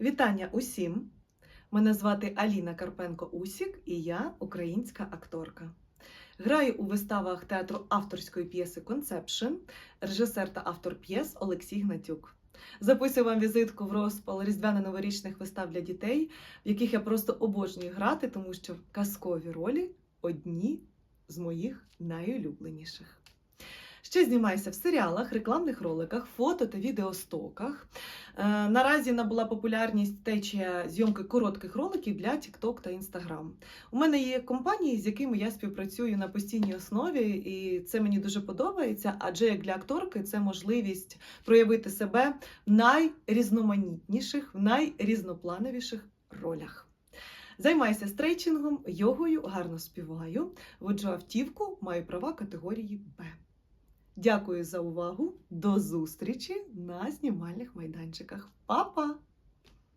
Вітання усім! Мене звати Аліна Карпенко Усік і я українська акторка. Граю у виставах театру авторської п'єси Conception, режисер та автор п'єс Олексій Гнатюк. Записую вам візитку в розпал різдвяно-новорічних вистав для дітей, в яких я просто обожнюю грати, тому що казкові ролі одні з моїх найулюбленіших. Ще знімаюся в серіалах, рекламних роликах, фото та відеостоках. Е, Наразі набула популярність течія зйомки коротких роликів для TikTok та Instagram. У мене є компанії, з якими я співпрацюю на постійній основі, і це мені дуже подобається, адже як для акторки це можливість проявити себе в найрізноманітніших, в найрізноплановіших ролях. Займаюся стрейчингом, йогою, гарно співаю, воджу автівку, маю права категорії Б. Дякую за увагу. До зустрічі на знімальних майданчиках. Па-па!